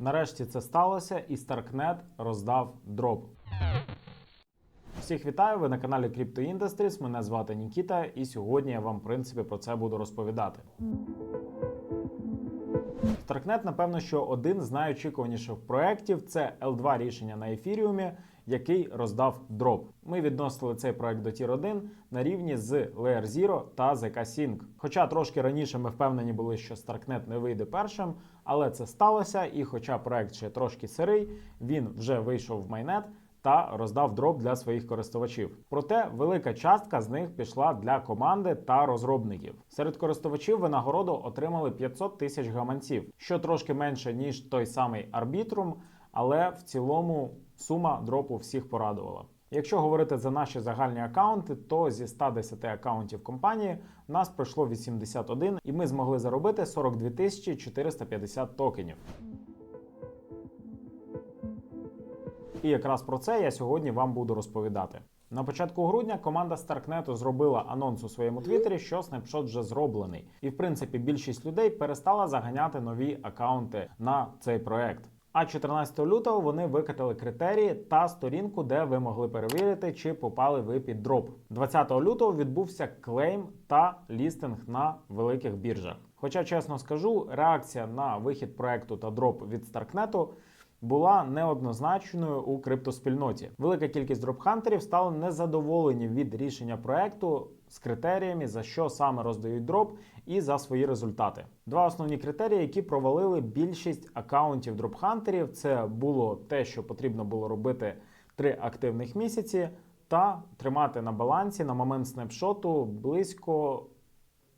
Нарешті це сталося, і Starknet роздав дроп. Всіх вітаю! Ви на каналі Crypto Industries. Мене звати Нікіта, і сьогодні я вам, в принципі, про це буду розповідати. Starknet, напевно, що один з найочікуваніших проєктів це L2 рішення на ефіріумі, який роздав дроп. Ми відносили цей проект до Tier 1 на рівні з Layer Zero та ZK Sync. Хоча трошки раніше ми впевнені були, що Starknet не вийде першим, але це сталося. І хоча проект ще трошки сирий, він вже вийшов в майнет та роздав дроп для своїх користувачів. Проте велика частка з них пішла для команди та розробників. Серед користувачів винагороду отримали 500 тисяч гаманців, що трошки менше ніж той самий Arbitrum, але в цілому сума дропу всіх порадувала. Якщо говорити за наші загальні акаунти, то зі 110 акаунтів компанії в нас пройшло 81, і ми змогли заробити 42 тисячі 450 токенів. І якраз про це я сьогодні вам буду розповідати. На початку грудня команда Starknet зробила анонс у своєму твіттері, що снапшот вже зроблений. І в принципі більшість людей перестала заганяти нові акаунти на цей проект. А 14 лютого вони викатали критерії та сторінку, де ви могли перевірити, чи попали ви під дроп. 20 лютого відбувся клейм та лістинг на великих біржах. Хоча, чесно скажу, реакція на вихід проекту та дроп від Старкнету була неоднозначною у криптоспільноті. Велика кількість дропхантерів стали незадоволені від рішення проекту з критеріями, за що саме роздають дроп, і за свої результати. Два основні критерії, які провалили більшість акаунтів дропхантерів, це було те, що потрібно було робити три активних місяці, та тримати на балансі на момент снапшоту близько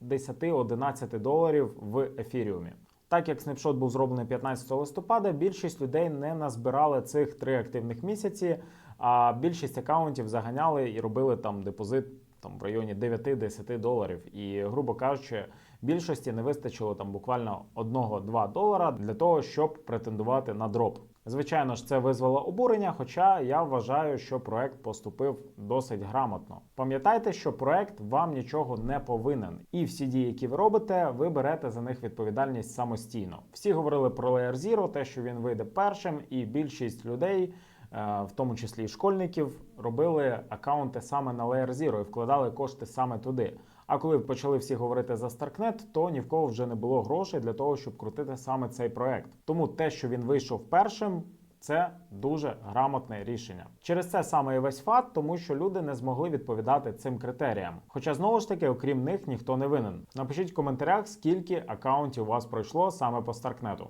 10-11 доларів в ефіріумі. Так як снапшот був зроблений 15 листопада, більшість людей не назбирали цих три активних місяці, а більшість акаунтів заганяли і робили там депозит там в районі 9-10 доларів. І, грубо кажучи, більшості не вистачило там буквально 1-2 долара для того, щоб претендувати на дроп. Звичайно ж, це визвало обурення, хоча я вважаю, що проект поступив досить грамотно. Пам'ятайте, що проект вам нічого не повинен, і всі дії, які ви робите, ви берете за них відповідальність самостійно. Всі говорили про Layer Zero, те, що він вийде першим, і більшість людей. Е, В тому числі і школьників робили акаунти саме на Layer Zero і вкладали кошти саме туди. А коли почали всі говорити за Starknet, то ні в кого вже не було грошей для того, щоб крутити саме цей проект. Тому те, що він вийшов першим, це дуже грамотне рішення. Через це саме і весь факт, тому що люди не змогли відповідати цим критеріям. Хоча знову ж таки, окрім них, ніхто не винен. Напишіть в коментарях, скільки акаунтів у вас пройшло саме по Старкнету.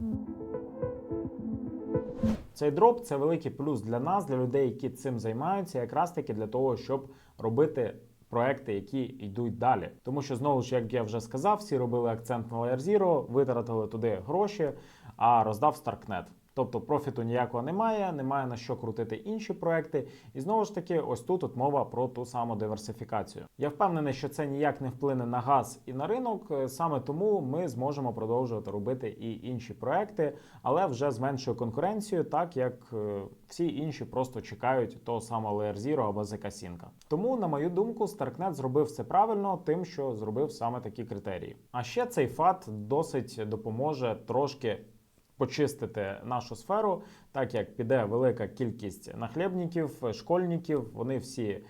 Цей дроп це великий плюс для нас, для людей, які цим займаються, якраз таки для того, щоб робити проекти, які йдуть далі. Тому що знову ж, як я вже сказав, всі робили акцент на Layer Zero, витратили туди гроші, а роздав Starknet. Тобто профіту ніякого немає, немає на що крутити інші проекти. І знову ж таки, ось тут от мова про ту саму диверсифікацію. Я впевнений, що це ніяк не вплине на газ і на ринок. е, Саме тому ми зможемо продовжувати робити і інші проекти, але вже з меншою конкуренцією, так як е, всі інші просто чекають того самого Layer Zero або ZK Sync. Тому, на мою думку, Starknet зробив все правильно, тим, що зробив саме такі критерії. А ще цей фат досить допоможе трошки почистити нашу сферу, так як піде велика кількість нахлебників, школьників, вони всі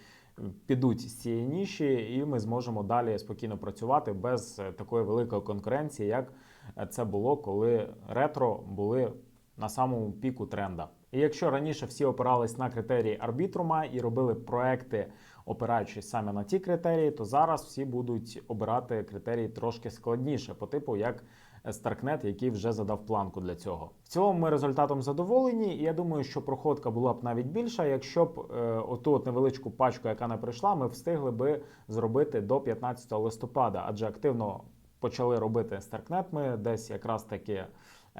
підуть з цієї ніші, і ми зможемо далі спокійно працювати без е, такої великої конкуренції, як е, це було, коли ретро були на самому піку тренда. І якщо раніше всі опирались на критерії арбітрума і робили проекти, опираючись саме на ті критерії, то зараз всі будуть обирати критерії трошки складніше, по типу як Starknet, який вже задав планку для цього. В цілому ми результатом задоволені, і я думаю, що проходка була б навіть більша, якщо б е, оту от невеличку пачку, яка не прийшла, ми встигли би зробити до 15 листопада, адже активно почали робити Старкнет. ми десь якраз таки.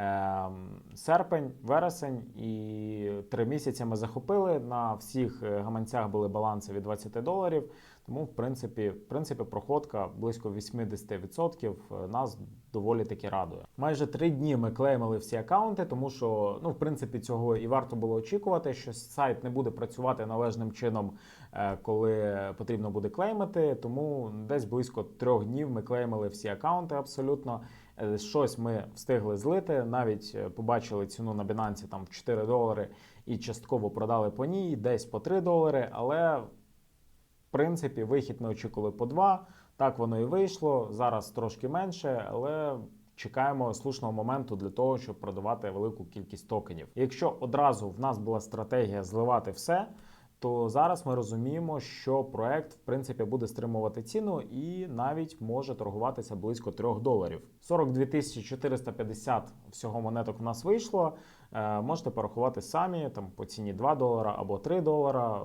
Ем, серпень, вересень і три місяці ми захопили. На всіх е, гаманцях були баланси від 20 доларів. Тому, в принципі, в принципі, проходка близько 80% е, нас доволі таки радує. Майже три дні ми клеймили всі акаунти, тому що ну, в принципі, цього і варто було очікувати, що сайт не буде працювати належним чином, е, коли потрібно буде клеймити. Тому десь близько трьох днів ми клеймили всі акаунти абсолютно. Е, Щось ми встигли злити, навіть е, побачили ціну на Binance там в 4 долари і частково продали по ній, десь по 3 долари. Але в принципі вихід ми очікували по 2. Так воно і вийшло. Зараз трошки менше, але чекаємо слушного моменту для того, щоб продавати велику кількість токенів. Якщо одразу в нас була стратегія зливати все. То зараз ми розуміємо, що проект в принципі буде стримувати ціну і навіть може торгуватися близько 3 доларів. 42 тисячі 450 всього монеток у нас вийшло. Е, можете порахувати самі там по ціні 2 долара або 3 долара.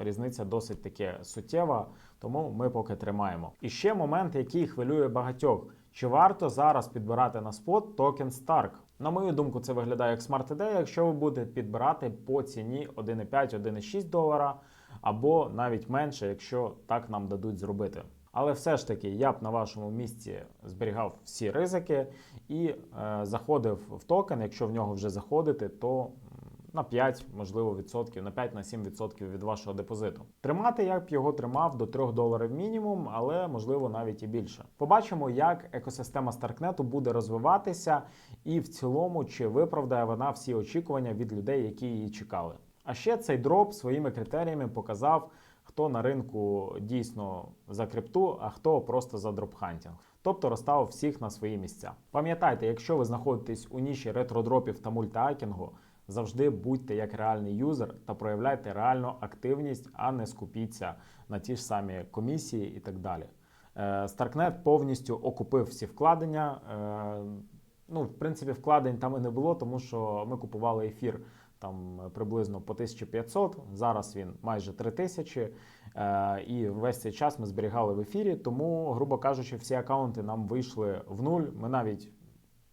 Різниця досить таки суттєва, тому ми поки тримаємо. І ще момент, який хвилює багатьох. Чи варто зараз підбирати на спот токен Stark? На мою думку, це виглядає як смарт-ідея, якщо ви будете підбирати по ціні 1,5-1,6 долара, або навіть менше, якщо так нам дадуть зробити. Але все ж таки я б на вашому місці зберігав всі ризики і е, заходив в токен. Якщо в нього вже заходити, то на 5, можливо, відсотків, на 5 на 7 відсотків від вашого депозиту. Тримати я б його тримав до 3 доларів мінімум, але можливо навіть і більше. Побачимо, як екосистема Старкнету буде розвиватися, і в цілому чи виправдає вона всі очікування від людей, які її чекали. А ще цей дроп своїми критеріями показав, хто на ринку дійсно за крипту, а хто просто за дропхантінг. Тобто розставив всіх на свої місця. Пам'ятайте, якщо ви знаходитесь у ніші ретродропів та мультиакінгу, завжди будьте як реальний юзер та проявляйте реальну активність, а не скупіться на ті ж самі комісії і так далі. Starknet повністю окупив всі вкладення. Е, Ну, в принципі, вкладень там і не було, тому що ми купували ефір там приблизно по 1500, зараз він майже 3000. Е, і весь цей час ми зберігали в ефірі. Тому, грубо кажучи, всі акаунти нам вийшли в нуль. Ми навіть,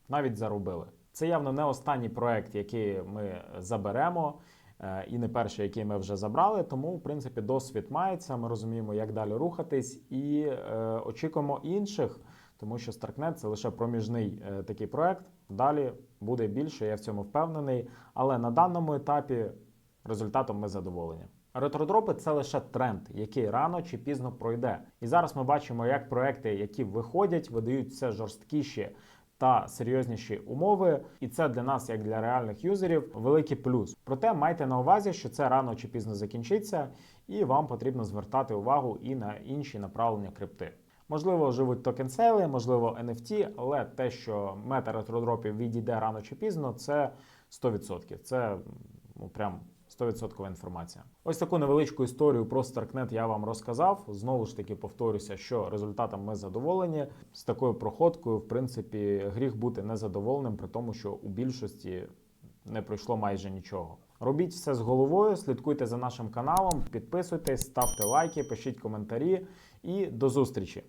навіть заробили. Це явно не останній проект, який ми заберемо, е, і не перший, який ми вже забрали. Тому, в принципі, досвід мається. Ми розуміємо, як далі рухатись, і е, очікуємо інших. Тому що Starknet це лише проміжний е, такий проект. Далі буде більше, я в цьому впевнений. Але на даному етапі результатом ми задоволені. Ретродропи це лише тренд, який рано чи пізно пройде. І зараз ми бачимо, як проекти, які виходять, видають все жорсткіші та серйозніші умови, і це для нас, як для реальних юзерів, великий плюс. Проте майте на увазі, що це рано чи пізно закінчиться, і вам потрібно звертати увагу і на інші направлення крипти. Можливо, живуть токен-сейли, можливо, NFT, але те, що мета ретродропів відійде рано чи пізно, це 100%. Це ну, прям 100% інформація. Ось таку невеличку історію про Starknet я вам розказав. Знову ж таки, повторюся, що результатом ми задоволені. З такою проходкою, в принципі, гріх бути незадоволеним, при тому, що у більшості не пройшло майже нічого. Робіть все з головою, слідкуйте за нашим каналом, підписуйтесь, ставте лайки, пишіть коментарі і до зустрічі!